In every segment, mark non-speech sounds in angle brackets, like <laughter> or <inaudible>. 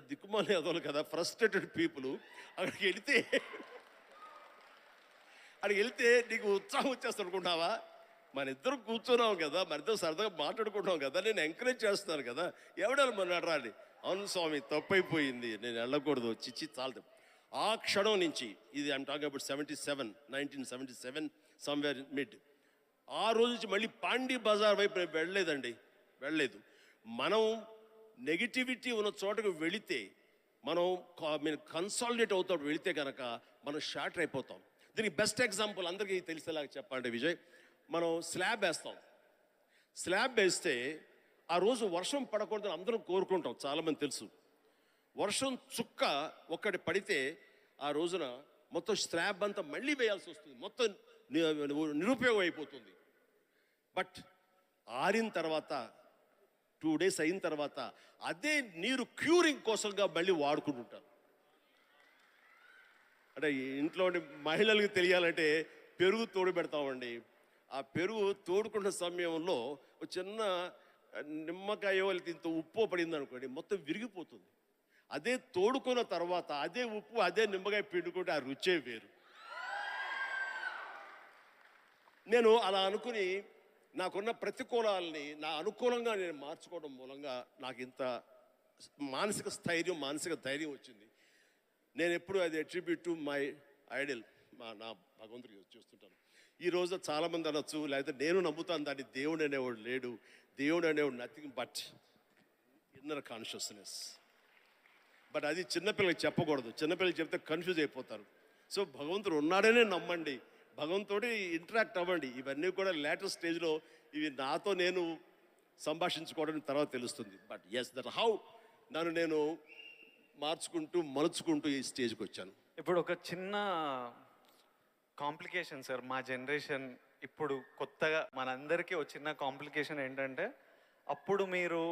దిక్కుమాలి అదోలు కదా frustrated people అక్కడికి వెళితే అక్కడికి వెళితే నీకు ఉత్సాహం వచ్చేస్తుంది అనుకుంటావా మన ఇద్దరు కూర్చున్నాం కదా మన ఇద్దరు సరదాగా మాట్లాడుకుంటాం కదా నేను ఎంకరేజ్ చేస్తున్నాను కదా. ఎవడాలి మన రాని? అవును స్వామి తప్పైపోయింది నేను వెళ్ళకూడదు. చిచ్చి చాలదు. ఆ క్షణం నుంచి ఇది I'm talking about seventy seven nineteen seventy seven somewhere mid ఆ రోజు నుంచి మళ్ళీ పాండీ బజార్ వైపు వెళ్ళలేదండి. వెళ్ళలేదు. మనం నెగిటివిటీ ఉన్న చోటకు వెళితే మనం మీరు కన్సాలిడేట్ అవుతాం. వెళితే కనుక మనం షార్టర్ అయిపోతాం. దీనికి బెస్ట్ ఎగ్జాంపుల్ అందరికీ తెలిసేలాగా చెప్పండి విజయ్ మనం స్లాబ్ వేస్తాం. స్లాబ్ వేస్తే ఆ రోజు వర్షం పడకూడదని అందరం కోరుకుంటాం. చాలామంది తెలుసు. వర్షం చుక్క ఒక్కటి పడితే ఆ రోజున మొత్తం స్లాబ్ అంతా మళ్ళీ వేయాల్సి వస్తుంది. మొత్తం నిరుపయోగం అయిపోతుంది. బట్ ఆరిన తర్వాత టూ డేస్ అయిన తర్వాత అదే నీరు క్యూరింగ్ కోసంగా మళ్ళీ వాడుకుంటుంటారు. అంటే ఈ ఇంట్లో మహిళలకు తెలియాలంటే పెరుగు తోడు పెడతామండి. ఆ పెరుగు తోడుకున్న సమయంలో ఒక చిన్న నిమ్మకాయ ఇంత ఉప్పు పడింది అనుకోండి మొత్తం విరిగిపోతుంది. అదే తోడుకున్న తర్వాత అదే ఉప్పు అదే నిమ్మకాయ పిండుకుంటే ఆ రుచే వేరు. నేను అలా అనుకుని నాకున్న ప్రతికూలాలని నా అనుకూలంగా నేను మార్చుకోవడం మూలంగా నాకు ఇంత మానసిక స్థైర్యం మానసిక ధైర్యం వచ్చింది. నేను ఎప్పుడు అది అట్రిబ్యూట్ టు మై ఐడల్ మా నా భగవంతుడికి చూస్తుంటాను. ఈ రోజు చాలామంది అనొచ్చు లేకపోతే నేను నమ్ముతాను దాన్ని దేవుడు అనేవాడు లేడు. దేవుడు అనేవాడు nothing but inner consciousness but అది చిన్నపిల్లలకి చెప్పకూడదు. చిన్నపిల్లలకి చెప్తే కన్ఫ్యూజ్ అయిపోతారు. సో భగవంతుడు ఉన్నాడనే నమ్మండి. భగవంతుడి ఇంటరాక్ట్ అవ్వండి. ఇవన్నీ కూడా లేటర్ స్టేజ్లో ఇవి నాతో నేను సంభాషించుకోవడం తర్వాత తెలుస్తుంది. బట్ ఎస్ దట్ హౌ నన్ను నేను మార్చుకుంటూ మలుచుకుంటూ ఈ స్టేజ్కి వచ్చాను. ఇప్పుడు ఒక చిన్న కాంప్లికేషన్ సార్ మా జనరేషన్ ఇప్పుడు కొత్తగా మనందరికీ ఒక చిన్న కాంప్లికేషన్ ఏంటంటే అప్పుడు మీరు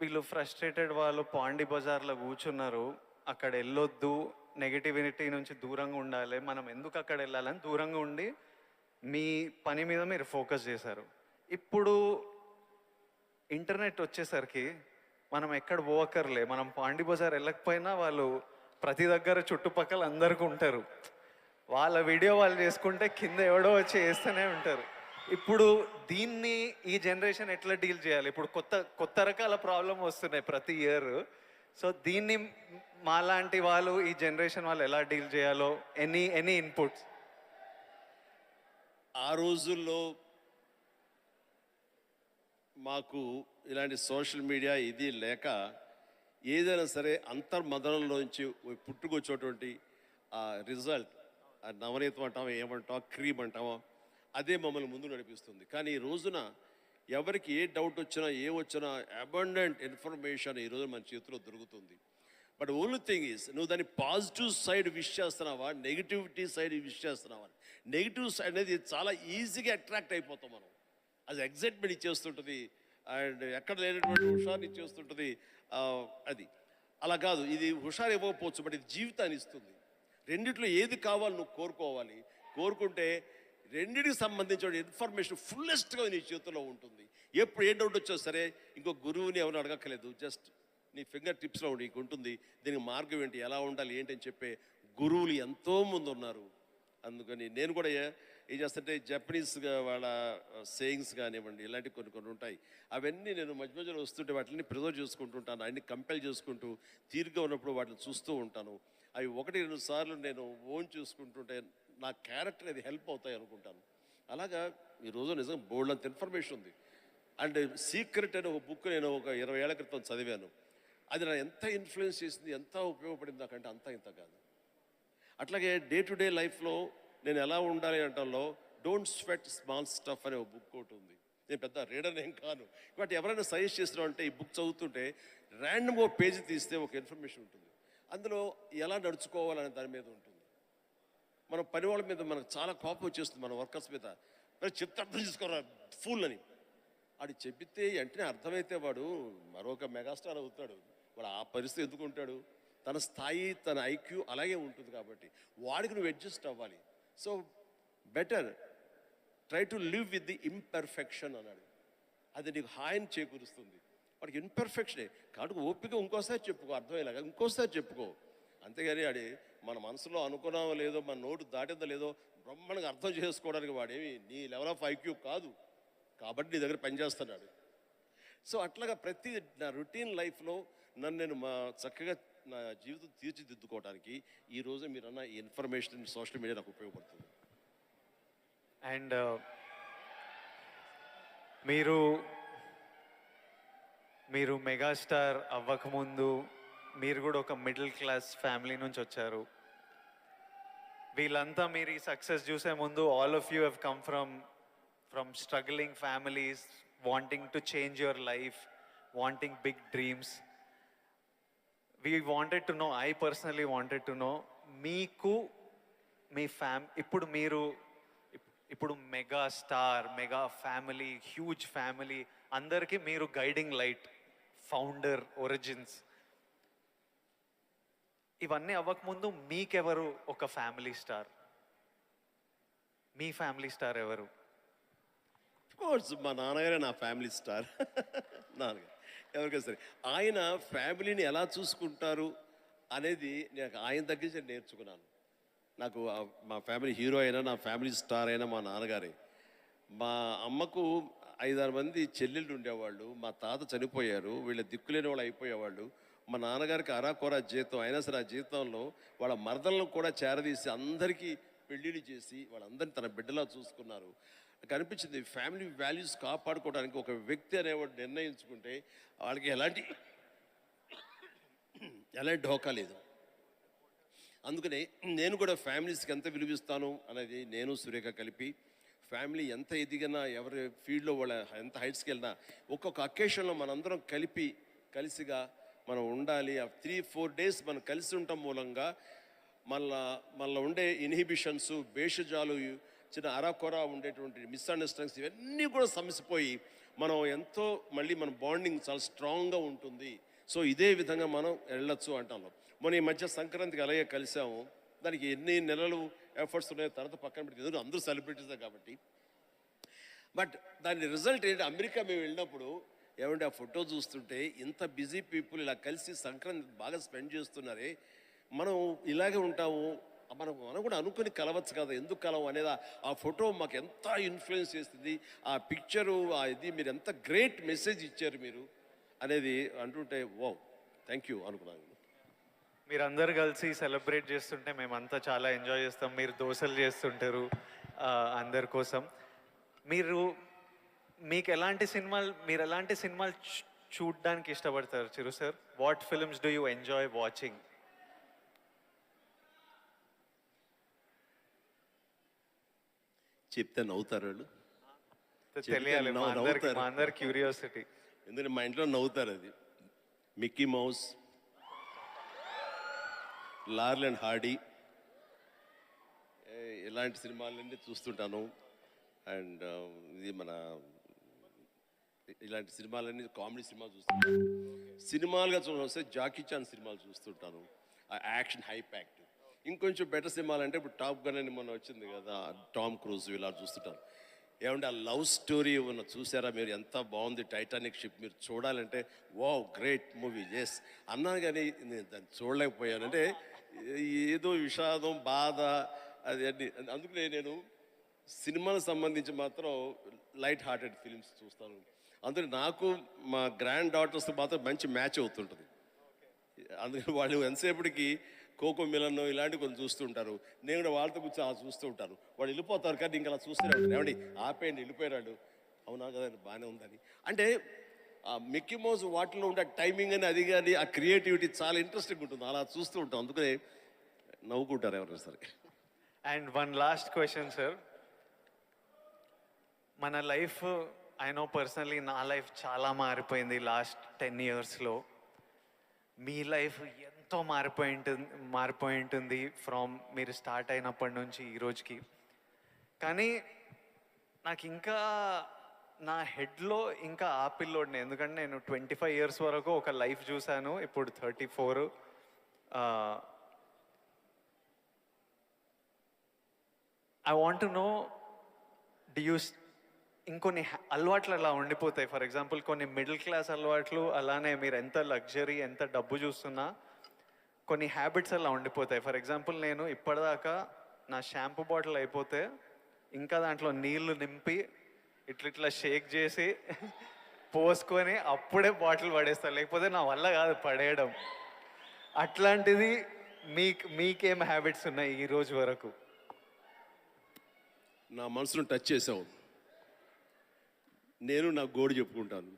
వీళ్ళు ఫ్రస్ట్రేటెడ్ వాళ్ళు పాండి బజార్లో కూర్చున్నారు. అక్కడ వెళ్ళొద్దు నెగిటివిటీ నుంచి దూరంగా ఉండాలి మనం ఎందుకు అక్కడ వెళ్ళాలని దూరంగా ఉండి మీ పని మీద మీరు ఫోకస్ చేశారు. ఇప్పుడు ఇంటర్నెట్ వచ్చేసరికి మనం ఎక్కడ పోవక్కర్లే మనం పాండి బజార్ వెళ్ళకపోయినా వాళ్ళు ప్రతి దగ్గర చుట్టుపక్కల అందరికీ ఉంటారు. వాళ్ళ వీడియో వాళ్ళు చేసుకుంటే కింద ఎవడో వచ్చి వేస్తూనే ఉంటారు. ఇప్పుడు దీన్ని ఈ జనరేషన్ ఎట్లా డీల్ చేయాలి? ఇప్పుడు కొత్త కొత్త రకాల ప్రాబ్లం వస్తున్నాయి ప్రతి ఇయర్ సో దీన్ని మాలాంటి వాళ్ళు ఈ జనరేషన్ వాళ్ళు ఎలా డీల్ చేయాలో ఎనీ ఎనీ ఇన్పుట్స్ ఆ రోజుల్లో మాకు ఇలాంటి సోషల్ మీడియా ఇది లేక ఏదైనా సరే అంతర్మదనంలోంచి పుట్టుకొచ్చేటువంటి ఆ రిజల్ట్ ఆ నవనీతం అంటామో ఏమంటావా క్రీమ్ అంటామో అదే మమ్మల్ని ముందు నడిపిస్తుంది. కానీ ఈ రోజున ఎవరికి ఏ డౌట్ వచ్చినా ఏ వచ్చినా అబండెంట్ ఇన్ఫర్మేషన్ ఈ రోజు మన చేతిలో దొరుకుతుంది. బట్ ఓన్లీ థింగ్ ఈస్ నువ్వు దాన్ని పాజిటివ్ సైడ్ విష్ చేస్తున్నావా? నెగిటివిటీ సైడ్ విష్ చేస్తున్నావా? నెగిటివ్ సైడ్ అనేది చాలా ఈజీగా అట్రాక్ట్ అయిపోతాం మనం. అది ఎగ్జైట్మెంట్ ఇచ్చేస్తుంటుంది అండ్ ఎక్కడ లేనటువంటి హుషారు ఇచ్చేస్తుంటుంది అది. అలా కాదు ఇది హుషారు ఇవ్వకపోవచ్చు బట్ ఇది జీవితాన్ని ఇస్తుంది. రెండిట్లో ఏది కావాలి నువ్వు కోరుకోవాలి. కోరుకుంటే రెండింటికి సంబంధించిన ఇన్ఫర్మేషన్ ఫుల్లెస్ట్గా నీ చేతిలో ఉంటుంది. ఎప్పుడు ఏ డౌట్ వచ్చో సరే ఇంకో గురువుని ఎవరిని అడగక్కలేదు జస్ట్ నీ ఫింగర్ టిప్స్లో నీకు ఉంటుంది. దీనికి మార్గం ఏంటి? ఎలా ఉండాలి? ఏంటి అని చెప్పే గురువులు ఎంతో మంది ఉన్నారు. అందుకని నేను కూడా ఏం చేస్తుంటే జపనీస్గా వాళ్ళ సేయింగ్స్ కానివ్వండి ఇలాంటివి కొన్ని కొన్ని ఉంటాయి. అవన్నీ నేను మధ్య మధ్యలో వస్తుంటే వాటిని ప్రిజర్వ్ చేసుకుంటుంటాను అన్ని కంపెల్ చేసుకుంటూ తీరుగా ఉన్నప్పుడు వాటిని చూస్తూ ఉంటాను. అవి ఒకటి రెండు సార్లు నేను ఓన్ చూసుకుంటుంటే నా క్యారెక్టర్ అది హెల్ప్ అవుతాయి అనుకుంటాను. అలాగా ఈ రోజు నిజంగా బోల్డ్ అంత ఇన్ఫర్మేషన్ ఉంది. అండ్ సీక్రెట్ అనే ఒక బుక్ నేను ఒక ఇరవై ఏళ్ళ క్రితం చదివాను. అది నా ఎంత ఇన్ఫ్లుయెన్స్ చేసింది ఎంత ఉపయోగపడింది నాకంటే అంత ఇంత కాదు. అట్లాగే డే టు డే లైఫ్లో నేను ఎలా ఉండాలి అంటంలో డోంట్ స్వెట్ స్మాల్ స్టఫ్ అనే ఒక బుక్ ఒకటి ఉంది. నేను పెద్ద రీడర్ ఏం కాను. బట్ ఎవరైనా సజెస్ట్ చేస్తున్నావు అంటే ఈ బుక్ చదువుతుంటే ర్యాండమ్ ఒక పేజీ తీస్తే ఒక ఇన్ఫర్మేషన్ ఉంటుంది. అందులో ఎలా నడుచుకోవాలనే దాని మీద ఉంటుంది. మన పని వాళ్ళ మీద మనకు చాలా కోపం వచ్చేస్తుంది మన వర్కర్స్ మీద. మరి చెప్తే చేసుకోరా? ఫుల్ అని. ఆడు చెప్పితే వెంటనే అర్థమైతే వాడు మరొక మెగాస్టార్ అవుతాడు. వాడు ఆ పరిస్థితి ఎందుకుంటాడు తన స్థాయి తన ఐక్యూ అలాగే ఉంటుంది కాబట్టి. వాడికి నువ్వు అడ్జస్ట్ అవ్వాలి. So better try to live with the imperfection అన్నాడు. అది నీకు హాయిని చేకూరుస్తుంది. వాడికి ఇన్పర్ఫెక్షనే కాబట్టి ఓపిక ఇంకోసారి చెప్పుకో. అర్థమయ్యేలాగా ఇంకోసారి చెప్పుకో. అంతేగాని వాడి మన మనసులో అనుకున్నామో లేదో మన నోటు దాటిందో లేదో బ్రహ్మాండంగా అర్థం చేసుకోవడానికి వాడేమి నీ లెవెల్ ఆఫ్ ఐక్యూ కాదు. కాబట్టి నీ దగ్గర పనిచేస్తున్నాడు సో అట్లాగా ప్రతి నా రొటీన్ లైఫ్లో నన్ను నేను మా చక్కగా నా జీవితం తీర్చిదిద్దుకోవడానికి ఈరోజు మీరు అన్న ఇన్ఫర్మేషన్ సోషల్ మీడియా నాకు ఉపయోగపడుతుంది. అండ్ uh, మీరు మీరు మెగాస్టార్ అవ్వకముందు మీరు కూడా ఒక మిడిల్ క్లాస్ ఫ్యామిలీ నుంచి వచ్చారు. వీళ్ళంతా మీరు ఈ సక్సెస్ చూసే ముందు all of you have come from from struggling families wanting to change your life wanting big dreams we wanted to know I personally wanted to know మీకు మీ ఫ్యామ్ ఇప్పుడు మీరు ఇప్- ఇప్పుడు mega star mega family huge family అందరికీ మీరు guiding light founder origins ఇవన్నీ అవ్వకముందు మీకెవరు ఒక ఫ్యామిలీ స్టార్ మీ ఫ్యామిలీ స్టార్ ఎవరు? కోర్స్ మా నాన్నగారే నా ఫ్యామిలీ స్టార్ <laughs> నాన్నగారు. ఎవరికైనా సరే. ఆయన ఫ్యామిలీని ఎలా చూసుకుంటారు అనేది నేను ఆయన దగ్గర నుంచి నేర్చుకున్నాను. నాకు మా ఫ్యామిలీ హీరో అయినా నా ఫ్యామిలీ స్టార్ అయినా మా నాన్నగారే. మా అమ్మకు ఐదారు మంది చెల్లెళ్ళు ఉండేవాళ్ళు. మా తాత చనిపోయారు. వీళ్ళ దిక్కులేని వాళ్ళు అయిపోయేవాళ్ళు. మా నాన్నగారికి అరాకొర జీతం అయినా సరే ఆ జీతంలో వాళ్ళ మరదలను కూడా చేరదీసి అందరికీ పెళ్ళిళ్ళు చేసి వాళ్ళందరినీ తన బిడ్డలా చూసుకున్నారు. కనిపించింది ఫ్యామిలీ వాల్యూస్ కాపాడుకోవడానికి ఒక వ్యక్తి అనేవాడు నిర్ణయించుకుంటే వాళ్ళకి ఎలాంటి ఎలాంటి ఢోకా లేదు. అందుకనే నేను కూడా ఫ్యామిలీస్కి ఎంత విలువిస్తాను అనేది నేను సురేఖ కలిపి ఫ్యామిలీ ఎంత ఎదిగినా ఎవరి ఫీల్డ్లో వాళ్ళ ఎంత హైట్స్కి వెళ్ళినా ఒక్కొక్క అకేషన్లో మనందరం కలిపి కలిసిగా మనం ఉండాలి. ఆ త్రీ ఫోర్ డేస్ మనం కలిసి ఉండటం మూలంగా. మళ్ళా మళ్ళీ ఉండే ఇన్హిబిషన్స్ భేషజాలు చిన్న అరాకొరా ఉండేటువంటి మిస్అండర్స్టాండింగ్స్ ఇవన్నీ కూడా సమసిపోయి మనం ఎంతో మళ్ళీ మన బాండింగ్ చాలా స్ట్రాంగ్గా ఉంటుంది. సో ఇదే విధంగా మనం వెళ్ళొచ్చు అంటాం మొన్న ఈ మధ్య సంక్రాంతికి అలాగే కలిసాము. దానికి ఎన్ని నెలలు ఎఫర్ట్స్ ఉన్నాయో తర్వాత పక్కన పెట్టి ఎందుకంటే అందరూ సెలబ్రిటీసే కాబట్టి. బట్ దాని రిజల్ట్ ఏంటి అమెరికా మేము వెళ్ళినప్పుడు ఏమంటే ఆ ఫోటో చూస్తుంటే ఇంత బిజీ పీపుల్ ఇలా కలిసి సంక్రాంతి బాగా స్పెండ్ చేస్తున్నారే మనం ఇలాగే ఉంటాము మనం మనం కూడా అనుకుని కలవచ్చు కదా ఎందుకు కలవం అనేది ఆ- ఫోటో మాకు ఎంత ఇన్ఫ్లుయెన్స్ చేస్తుంది ఆ పిక్చరు ఆ ఇది మీరు ఎంత గ్రేట్ మెసేజ్ ఇచ్చారు మీరు అనేది అంటుంటే ఓ థ్యాంక్ యూ అనుకున్నాను. మీరందరు కలిసి సెలబ్రేట్ చేస్తుంటే మేమంతా చాలా ఎంజాయ్ చేస్తాం మీరు దోశలు చేస్తుంటారు అందరి కోసం. మీరు మీకు ఎలాంటి సినిమాలు మీరు ఎలాంటి సినిమాలు చూడ్డానికి ఇష్టపడతారు Chiru sir? What films do you enjoy watching చెప్తే నవ్వుతారు వాళ్ళు. తెలియాలి మా అందరి క్యూరియాసిటీ ఎందుకంటే మా ఇంట్లో నవ్వుతారు అది. Mickey Mouse Laurel and Hardy ఇలాంటి సినిమాలన్నీ చూస్తుంటాను. అండ్ ఇది మన ఇలాంటి సినిమాలన్నీ కామెడీ సినిమాలు చూస్తుంటాను. సినిమాలుగా చూస్తే జాకీ చాన్ సినిమాలు చూస్తుంటాను. ఆ యాక్షన్ హై ప్యాక్ట్ ఇంకొంచెం బెటర్ సినిమాలు అంటే ఇప్పుడు టాప్ గన్ అని మొన్న వచ్చింది కదా టామ్ క్రూజ్ ఇలా చూస్తుంటాను ఏమంటే ఆ లవ్ స్టోరీ ఉన్న చూసారా మీరు? ఎంత బాగుంది టైటానిక్ షిప్ మీరు చూడాలంటే వావ్ గ్రేట్ మూవీ ఎస్ అన్నాను కానీ నేను దాన్ని చూడలేకపోయాను. అంటే ఏదో విషాదం బాధ అది అన్ని. అందుకనే నేను సినిమాలకు సంబంధించి మాత్రం లైట్ హార్టెడ్ ఫిలిమ్స్ చూస్తాను. అందుకే నాకు మా గ్రాండ్ డాటర్స్ మాత్రం మంచి మ్యాచ్ అవుతుంటుంది. అందుకని వాళ్ళు ఎంతసేపటికి కోకో మిలన్ ఇలాంటివి కొన్ని చూస్తుంటారు నేను కూడా వాళ్ళతో కూర్చొని అలా చూస్తూ ఉంటారు. వాళ్ళు వెళ్ళిపోతారు కానీ ఇంకా అలా చూస్తూనే ఉంటారు. ఏమండి ఆపేయండి వెళ్ళిపోయాడు అవునా కదా బాగానే ఉందని. అంటే ఆ మిక్కీ మౌస్ వాటిలో ఉండే టైమింగ్ అని అది కానీ ఆ క్రియేటివిటీ చాలా ఇంట్రెస్టింగ్ ఉంటుంది. అలా చూస్తూ ఉంటాం. అందుకనే నవ్వుకుంటారు ఎవరైనా సరే. And one last question sir మన లైఫ్ ఐ నో పర్సనలీ నా లైఫ్ చాలా మారిపోయింది లాస్ట్ టెన్ ఇయర్స్లో మీ లైఫ్ ఎంతో మారిపోయి ఉంటుంది మారిపోయి ఉంటుంది ఫ్రమ్ మీరు స్టార్ట్ అయినప్పటి నుంచి ఈ రోజుకి. కానీ నాకు ఇంకా నా హెడ్లో ఇంకా ఆ పిల్లోడిని ఎందుకంటే నేను ట్వంటీ ఫైవ్ ఇయర్స్ వరకు ఒక లైఫ్ చూశాను. ఇప్పుడు thirty four I want to know the you ఇంకొన్ని అలవాట్లు అలా ఉండిపోతాయి. ఫర్ ఎగ్జాంపుల్ కొన్ని మిడిల్ క్లాస్ అలవాట్లు అలానే మీరు ఎంత లగ్జరీ ఎంత డబ్బు చూస్తున్నా కొన్ని హ్యాబిట్స్ అలా ఉండిపోతాయి. ఫర్ ఎగ్జాంపుల్ నేను ఇప్పటిదాకా నా షాంపూ బాటిల్ అయిపోతే ఇంకా దాంట్లో నీళ్ళు నింపి ఇట్లా ఇట్లా షేక్ చేసి <laughs> పోసుకొని అప్పుడే బాటిల్ పడేస్తాను లేకపోతే నా వల్ల కాదు పడేయడం. అట్లాంటిది మీకు మీకేం హ్యాబిట్స్ ఉన్నాయి ఈ రోజు వరకు? నా మనసును టచ్ చేసావు. నేను నా గోడు చెప్పుకుంటాను.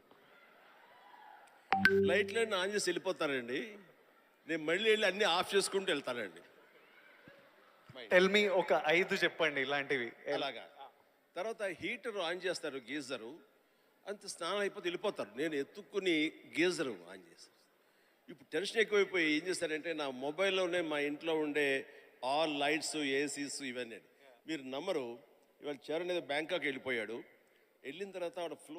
లైట్లన్నీ ఆన్ చేసి వెళ్ళిపోతానండి నేను మళ్ళీ వెళ్ళి అన్నీ ఆఫ్ చేసుకుంటూ వెళ్తానండి. టెల్ మీ ఒక ఐదు చెప్పండి ఇలాంటివి. అలాగా. తర్వాత హీటర్ ఆన్ చేస్తారు గీజరు. అంత స్నానం అయిపోతే వెళ్ళిపోతారు. నేను ఎత్తుక్కుని గీజరు ఆన్ చేస్తాను. ఇప్పుడు టెన్షన్ ఎక్కువైపోయి ఏం చేస్తారంటే నా మొబైల్లోనే మా ఇంట్లో ఉండే ఆల్ లైట్స్ ఏసీస్ ఇవన్నీ మీరు నమ్మరు ఇవాళ చరణ్ ఏదో బ్యాంకాక్ వెళ్ళిపోయాడు. వెళ్ళిన తర్వాత ఆవిడ ఫ్లో